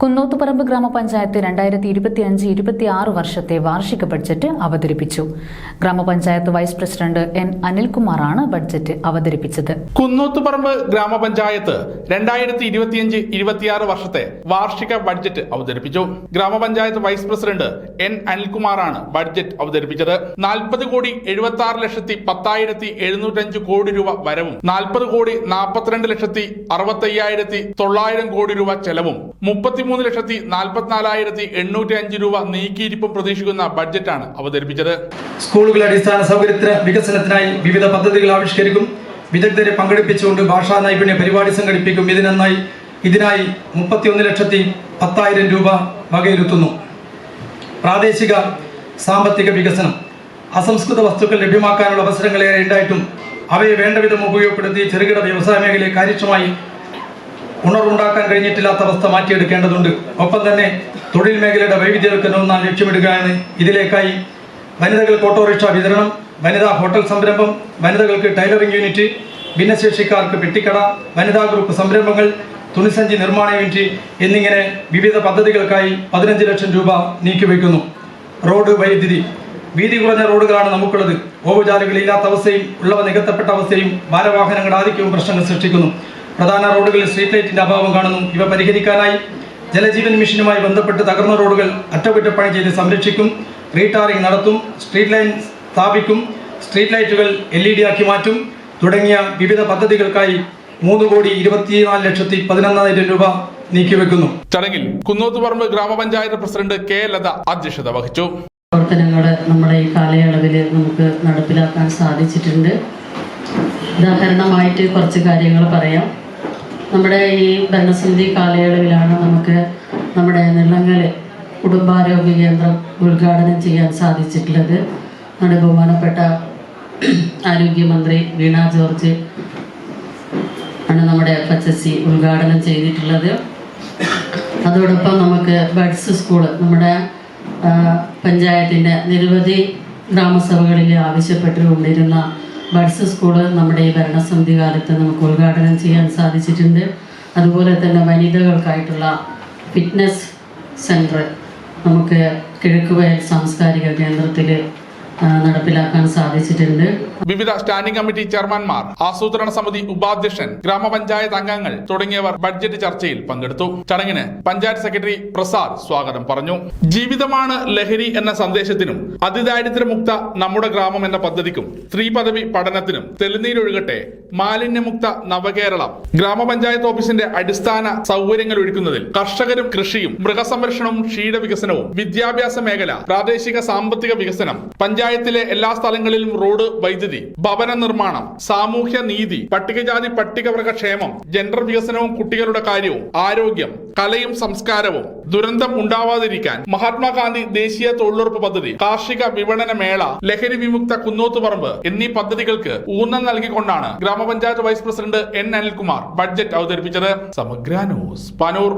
കുന്നോത്തുപറമ്പ് ഗ്രാമപഞ്ചായത്ത് രണ്ടായിരത്തി ഇരുപത്തി അഞ്ച് ഇരുപത്തി ആറ് വർഷത്തെ വാർഷിക ബഡ്ജറ്റ് അവതരിപ്പിച്ചു. ഗ്രാമപഞ്ചായത്ത് വൈസ് പ്രസിഡന്റ് എൻ അനിൽകുമാറാണ് ബഡ്ജറ്റ് അവതരിപ്പിച്ചത്. കുന്നോത്തുപറമ്പ് ഗ്രാമപഞ്ചായത്ത് രണ്ടായിരത്തി ഇരുപത്തിയഞ്ച് ഇരുപത്തിയാറ് വർഷത്തെ വാർഷിക ബഡ്ജറ്റ് അവതരിപ്പിച്ചു. ഗ്രാമപഞ്ചായത്ത് വൈസ് പ്രസിഡന്റ് എൻ അനിൽകുമാറാണ് ബഡ്ജറ്റ് അവതരിപ്പിച്ചത്. നാൽപ്പത് കോടി എഴുപത്തി ആറ് ലക്ഷത്തി പത്തായിരത്തി എഴുന്നൂറ്റഞ്ച് കോടി രൂപ വരവും നാൽപ്പത് കോടി നാൽപ്പത്തിരണ്ട് ലക്ഷത്തി അറുപത്തയ്യായിരത്തി തൊള്ളായിരം കോടി രൂപ ചെലവും മുപ്പത്തിമൂന്ന് ലക്ഷത്തി നാൽപ്പത്തിനാലായിരത്തി എണ്ണൂറ്റി അഞ്ച് രൂപ നീക്കിയിരിപ്പും പ്രതീക്ഷിക്കുന്ന ബഡ്ജറ്റാണ് അവതരിപ്പിച്ചത്. സ്കൂളുകളുടെ അടിസ്ഥാന സൗകര്യത്തിന് വികസനത്തിനായി വിവിധ പദ്ധതികൾ ആവിഷ്കരിക്കും. വിദഗ്ധരെ പങ്കെടുപ്പിച്ചുകൊണ്ട് ഭാഷാ നൈപുണ്യ പരിപാടി സംഘടിപ്പിക്കും. ഇതിനായി ഇതിനായി മുപ്പത്തിയൊന്ന് ലക്ഷത്തി പത്തായിരം രൂപ വകയിരുത്തുന്നു. പ്രാദേശിക സാമ്പത്തിക വികസനം. അസംസ്കൃത വസ്തുക്കൾ ലഭ്യമാക്കാനുള്ള അവസരങ്ങളേറെ ഉണ്ടായിട്ടും അവയെ വേണ്ടവിധം ഉപയോഗപ്പെടുത്തി ചെറുകിട വ്യവസായ മേഖലയെ കാര്യക്ഷമമായി ഉണർവുണ്ടാക്കാൻ കഴിഞ്ഞിട്ടില്ലാത്ത അവസ്ഥ മാറ്റിയെടുക്കേണ്ടതുണ്ട്. ഒപ്പം തന്നെ തൊഴിൽ മേഖലയുടെ വൈവിധ്യവൽക്കരണവും നാം ലക്ഷ്യമിടുകയാണ്. ഇതിലേക്കായി വനിതകൾക്ക് ഓട്ടോറിക്ഷ വിതരണം വനിതാ ഹോട്ടൽ സംരംഭം വനിതകൾക്ക് ടൈലറിംഗ് യൂണിറ്റ് ഭിന്നശേഷിക്കാർക്ക് പെട്ടിക്കട വനിതാ ഗ്രൂപ്പ് സംരംഭങ്ങൾ തുണിസഞ്ചി നിർമ്മാണ യൂണിറ്റ് എന്നിങ്ങനെ വിവിധ പദ്ധതികൾക്കായി പതിനഞ്ച് ലക്ഷം രൂപ നീക്കിവെക്കുന്നു റോഡ് വൈദ്യുതി. വീതി കുറഞ്ഞ റോഡുകളാണ് നമുക്കുള്ളത്. ഓവുചാലുകളില്ലാത്ത അവസ്ഥയും ഉള്ളവ നികത്തപ്പെട്ട അവസ്ഥയും ഭാരവാഹനങ്ങളുടെ ആധിക്യവും പ്രശ്നങ്ങൾ സൃഷ്ടിക്കുന്നു. പ്രധാന റോഡുകളിൽ സ്ട്രീറ്റ് ലൈറ്റിന്റെ അഭാവം കാണുന്നു. ഇവ പരിഹരിക്കാനായി ജലജീവൻ മിഷനുമായി ബന്ധപ്പെട്ട് തകർന്ന റോഡുകൾ അറ്റകുറ്റപ്പണി ചെയ്ത് സംരക്ഷിക്കും റീടാറിംഗ് നടത്തും സ്ട്രീറ്റ് ലൈൻ സ്ഥാപിക്കും സ്ട്രീറ്റ് ലൈറ്റുകൾ എൽ ഇ ഡി ആക്കി മാറ്റും തുടങ്ങിയ വിവിധ പദ്ധതികൾക്കായി മൂന്ന് കോടി ഇരുപത്തിനാല് ലക്ഷത്തി പതിനൊന്നായിരം രൂപ നീക്കിവെക്കുന്നു. ചടങ്ങിൽ കുന്നോത്തുപറമ്പ് ഗ്രാമപഞ്ചായത്ത് പ്രസിഡന്റ് കെ ലത അധ്യക്ഷത വഹിച്ചു. പ്രവർത്തനങ്ങൾ നമ്മുടെ ഈ കാലയളവിൽ നമുക്ക് നടപ്പിലാക്കാൻ സാധിച്ചിട്ടുണ്ട്. ഉദാഹരണമായിട്ട് കുറച്ച് കാര്യങ്ങൾ പറയാം. നമ്മുടെ ഈ ഭരണസമിതി കാലയളവിലാണ് നമുക്ക് നമ്മുടെ നെല്ലങ്ങൽ കുടുംബാരോഗ്യ കേന്ദ്രം ഉദ്ഘാടനം ചെയ്യാൻ സാധിച്ചിട്ടുള്ളത്. നമ്മുടെ ബഹുമാനപ്പെട്ട ആരോഗ്യമന്ത്രി വീണ ജോർജ് ആണ് നമ്മുടെ എഫ് എച്ച് എസ് സി ഉദ്ഘാടനം ചെയ്തിട്ടുള്ളത്. അതോടൊപ്പം നമുക്ക് ബഡ്സ് സ്കൂൾ നമ്മുടെ പഞ്ചായത്തിന്റെ നിരവധി ഗ്രാമസഭകളിൽ ആവശ്യപ്പെട്ടുകൊണ്ടിരുന്ന ബഡ്സ് സ്കൂൾ നമ്മുടെ ഈ ഭരണസമിതി കാലത്ത് നമുക്ക് ഉദ്ഘാടനം ചെയ്യാൻ സാധിച്ചിട്ടുണ്ട്. അതുപോലെ തന്നെ വനിതകൾക്കായിട്ടുള്ള ഫിറ്റ്നസ് സെന്റർ നമുക്ക് കിഴക്കുവയൽ സാംസ്കാരിക കേന്ദ്രത്തിൽ നടപ്പിലാക്കാൻ സാധിച്ചിട്ടുണ്ട്. വിവിധ സ്റ്റാൻഡിംഗ് കമ്മിറ്റി ചെയർമാൻമാർ ആസൂത്രണ സമിതി ഉപാധ്യക്ഷൻ ഗ്രാമപഞ്ചായത്ത് അംഗങ്ങൾ തുടങ്ങിയവർ ബഡ്ജറ്റ് ചർച്ചയിൽ പങ്കെടുത്തു. ചടങ്ങിന് പഞ്ചായത്ത് സെക്രട്ടറി പ്രസാദ് സ്വാഗതം പറഞ്ഞു. ജീവിതമാണ് ലഹരി എന്ന സന്ദേശത്തിനും അതിദാരിദ്ര്യമുക്ത നമ്മുടെ ഗ്രാമം എന്ന പദ്ധതിക്കും സ്ത്രീ പദവി പഠനത്തിനും തെളിനീരൊഴുകട്ടെ മാലിന്യമുക്ത നവകേരളം. ഗ്രാമപഞ്ചായത്ത് ഓഫീസിന്റെ അടിസ്ഥാന സൗകര്യങ്ങൾ ഒരുക്കുന്നതിൽ കർഷകരും കൃഷിയും മൃഗസംരക്ഷണവും ക്ഷീരവികസനവും വിദ്യാഭ്യാസ മേഖല പ്രാദേശിക സാമ്പത്തിക വികസനം പഞ്ചായത്തിലെ എല്ലാ സ്ഥലങ്ങളിലും റോഡ് വൈദ്യുതി ഭവന നിർമ്മാണം സാമൂഹ്യ നീതി പട്ടികജാതി പട്ടികവർഗ ക്ഷേമം ജെൻഡർ വികസനവും കുട്ടികളുടെ കാര്യവും ആരോഗ്യം കലയും സംസ്കാരവും ദുരന്തം ഉണ്ടാവാതിരിക്കാൻ മഹാത്മാഗാന്ധി ദേശീയ തൊഴിലുറപ്പ് പദ്ധതി കാർഷിക വിപണന മേള ലഹരി വിമുക്ത കുന്നോത്തുപറമ്പ് എന്നീ പദ്ധതികൾക്ക് ഊന്നൽ നൽകിക്കൊണ്ടാണ് ഗ്രാമപഞ്ചായത്ത് vice president N Anilkumar budget അവതരിപ്പിച്ചത്. സമഗ്ര ന്യൂസ് പനൂർ.